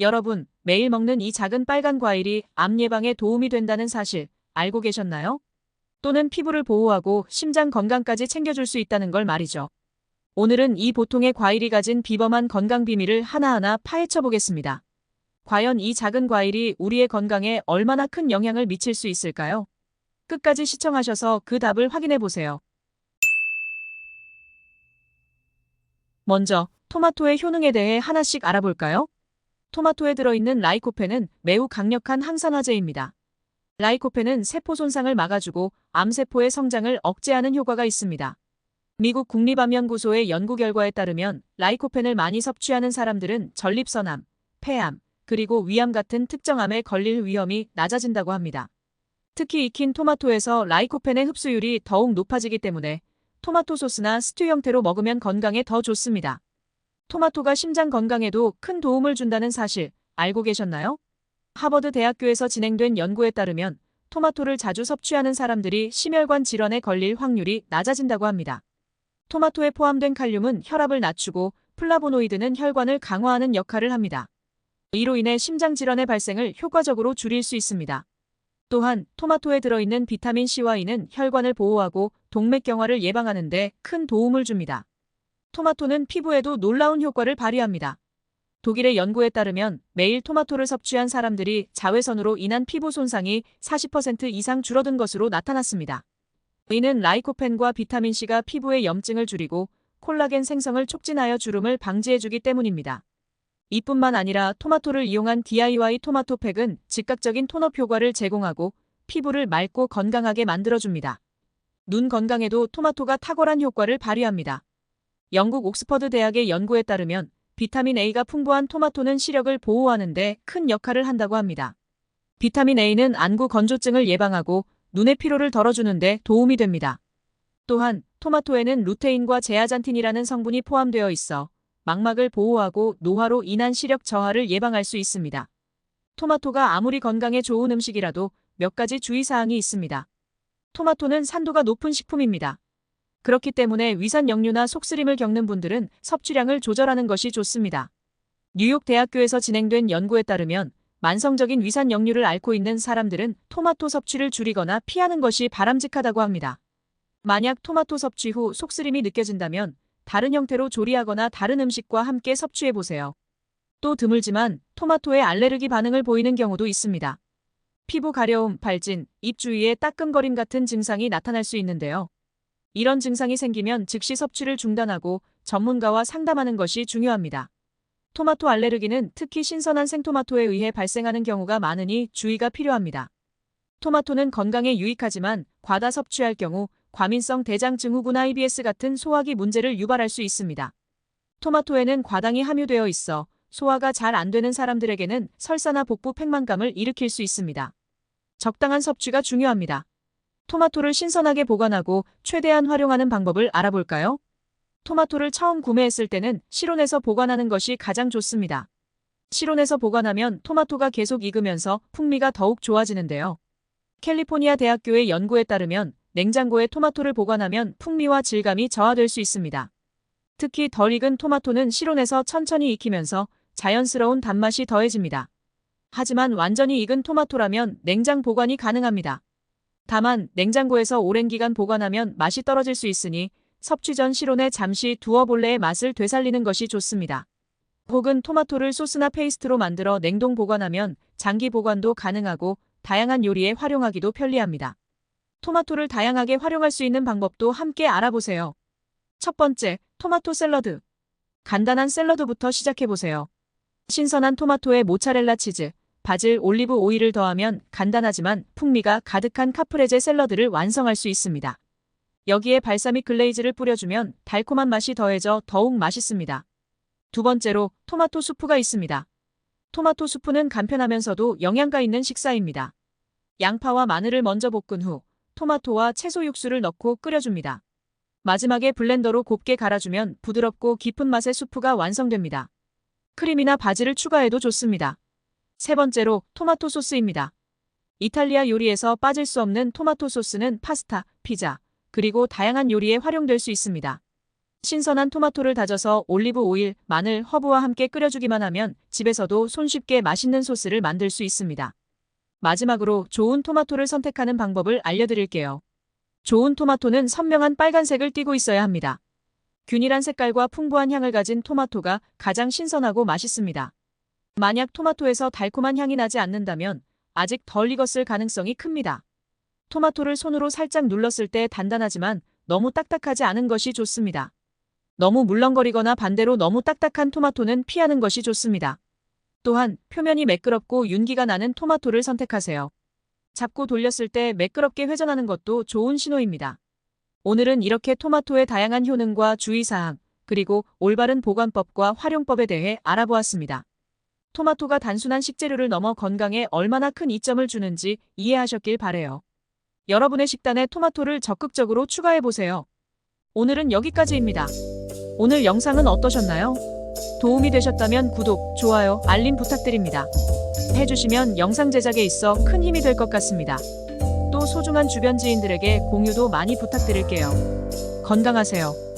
여러분, 매일 먹는 이 작은 빨간 과일이 암 예방에 도움이 된다는 사실 알고 계셨나요? 또는 피부를 보호하고 심장 건강까지 챙겨줄 수 있다는 걸 말이죠. 오늘은 이 보통의 과일이 가진 비범한 건강 비밀을 하나하나 파헤쳐 보겠습니다. 과연 이 작은 과일이 우리의 건강에 얼마나 큰 영향을 미칠 수 있을까요? 끝까지 시청하셔서 그 답을 확인해 보세요. 먼저, 토마토의 효능에 대해 하나씩 알아볼까요? 토마토에 들어있는 라이코펜은 매우 강력한 항산화제입니다. 라이코펜은 세포 손상을 막아주고 암세포의 성장을 억제하는 효과가 있습니다. 미국 국립암연구소의 연구 결과에 따르면 라이코펜을 많이 섭취하는 사람들은 전립선암, 폐암, 그리고 위암 같은 특정 암에 걸릴 위험이 낮아진다고 합니다. 특히 익힌 토마토에서 라이코펜의 흡수율이 더욱 높아지기 때문에 토마토 소스나 스튜 형태로 먹으면 건강에 더 좋습니다. 토마토가 심장 건강에도 큰 도움을 준다는 사실 알고 계셨나요? 하버드 대학교에서 진행된 연구에 따르면 토마토를 자주 섭취하는 사람들이 심혈관 질환에 걸릴 확률이 낮아진다고 합니다. 토마토에 포함된 칼륨은 혈압을 낮추고 플라보노이드는 혈관을 강화하는 역할을 합니다. 이로 인해 심장 질환의 발생을 효과적으로 줄일 수 있습니다. 또한 토마토에 들어있는 비타민 C와 E는 혈관을 보호하고 동맥경화를 예방하는 데 큰 도움을 줍니다. 토마토는 피부에도 놀라운 효과를 발휘합니다. 독일의 연구에 따르면 매일 토마토를 섭취한 사람들이 자외선으로 인한 피부 손상이 40% 이상 줄어든 것으로 나타났습니다. 이는 라이코펜과 비타민C가 피부의 염증을 줄이고 콜라겐 생성을 촉진하여 주름을 방지해주기 때문입니다. 이뿐만 아니라 토마토를 이용한 DIY 토마토팩은 즉각적인 톤업 효과를 제공하고 피부를 맑고 건강하게 만들어줍니다. 눈 건강에도 토마토가 탁월한 효과를 발휘합니다. 영국 옥스퍼드 대학의 연구에 따르면 비타민 A가 풍부한 토마토는 시력을 보호하는 데 큰 역할을 한다고 합니다. 비타민 A는 안구 건조증을 예방하고 눈의 피로를 덜어주는 데 도움이 됩니다. 또한 토마토에는 루테인과 제아잔틴이라는 성분이 포함되어 있어 망막을 보호하고 노화로 인한 시력 저하를 예방할 수 있습니다. 토마토가 아무리 건강에 좋은 음식이라도 몇 가지 주의사항이 있습니다. 토마토는 산도가 높은 식품입니다. 그렇기 때문에 위산 역류나 속쓰림을 겪는 분들은 섭취량을 조절하는 것이 좋습니다. 뉴욕 대학교에서 진행된 연구에 따르면 만성적인 위산 역류를 앓고 있는 사람들은 토마토 섭취를 줄이거나 피하는 것이 바람직하다고 합니다. 만약 토마토 섭취 후 속쓰림이 느껴진다면 다른 형태로 조리하거나 다른 음식과 함께 섭취해 보세요. 또 드물지만 토마토에 알레르기 반응을 보이는 경우도 있습니다. 피부 가려움, 발진, 입 주위에 따끔거림 같은 증상이 나타날 수 있는데요. 이런 증상이 생기면 즉시 섭취를 중단하고 전문가와 상담하는 것이 중요합니다. 토마토 알레르기는 특히 신선한 생토마토에 의해 발생하는 경우가 많으니 주의가 필요합니다. 토마토는 건강에 유익하지만 과다 섭취할 경우 과민성 대장 증후군 IBS 같은 소화기 문제를 유발할 수 있습니다. 토마토에는 과당이 함유되어 있어 소화가 잘 안 되는 사람들에게는 설사나 복부 팽만감을 일으킬 수 있습니다. 적당한 섭취가 중요합니다. 토마토를 신선하게 보관하고 최대한 활용하는 방법을 알아볼까요? 토마토를 처음 구매했을 때는 실온에서 보관하는 것이 가장 좋습니다. 실온에서 보관하면 토마토가 계속 익으면서 풍미가 더욱 좋아지는데요. 캘리포니아 대학교의 연구에 따르면 냉장고에 토마토를 보관하면 풍미와 질감이 저하될 수 있습니다. 특히 덜 익은 토마토는 실온에서 천천히 익히면서 자연스러운 단맛이 더해집니다. 하지만 완전히 익은 토마토라면 냉장 보관이 가능합니다. 다만 냉장고에서 오랜 기간 보관하면 맛이 떨어질 수 있으니 섭취 전 실온에 잠시 두어 본래의 맛을 되살리는 것이 좋습니다. 혹은 토마토를 소스나 페이스트로 만들어 냉동 보관하면 장기 보관도 가능하고 다양한 요리에 활용하기도 편리합니다. 토마토를 다양하게 활용할 수 있는 방법도 함께 알아보세요. 첫 번째, 토마토 샐러드. 간단한 샐러드부터 시작해보세요. 신선한 토마토에 모차렐라 치즈, 바질, 올리브 오일을 더하면 간단하지만 풍미가 가득한 카프레제 샐러드를 완성할 수 있습니다. 여기에 발사믹 글레이즈를 뿌려주면 달콤한 맛이 더해져 더욱 맛있습니다. 두 번째로 토마토 수프가 있습니다. 토마토 수프는 간편하면서도 영양가 있는 식사입니다. 양파와 마늘을 먼저 볶은 후 토마토와 채소 육수를 넣고 끓여줍니다. 마지막에 블렌더로 곱게 갈아주면 부드럽고 깊은 맛의 수프가 완성됩니다. 크림이나 바지를 추가해도 좋습니다. 세 번째로 토마토 소스입니다. 이탈리아 요리에서 빠질 수 없는 토마토 소스는 파스타, 피자, 그리고 다양한 요리에 활용될 수 있습니다. 신선한 토마토를 다져서 올리브 오일, 마늘, 허브와 함께 끓여주기만 하면 집에서도 손쉽게 맛있는 소스를 만들 수 있습니다. 마지막으로 좋은 토마토를 선택하는 방법을 알려드릴게요. 좋은 토마토는 선명한 빨간색을 띠고 있어야 합니다. 균일한 색깔과 풍부한 향을 가진 토마토가 가장 신선하고 맛있습니다. 만약 토마토에서 달콤한 향이 나지 않는다면 아직 덜 익었을 가능성이 큽니다. 토마토를 손으로 살짝 눌렀을 때 단단하지만 너무 딱딱하지 않은 것이 좋습니다. 너무 물렁거리거나 반대로 너무 딱딱한 토마토는 피하는 것이 좋습니다. 또한 표면이 매끄럽고 윤기가 나는 토마토를 선택하세요. 잡고 돌렸을 때 매끄럽게 회전하는 것도 좋은 신호입니다. 오늘은 이렇게 토마토의 다양한 효능과 주의사항, 그리고 올바른 보관법과 활용법에 대해 알아보았습니다. 토마토가 단순한 식재료를 넘어 건강에 얼마나 큰 이점을 주는지 이해하셨길 바래요. 여러분의 식단에 토마토를 적극적으로 추가해보세요. 오늘은 여기까지입니다. 오늘 영상은 어떠셨나요? 도움이 되셨다면 구독, 좋아요, 알림 부탁드립니다. 해주시면 영상 제작에 있어 큰 힘이 될 것 같습니다. 또 소중한 주변 지인들에게 공유도 많이 부탁드릴게요. 건강하세요.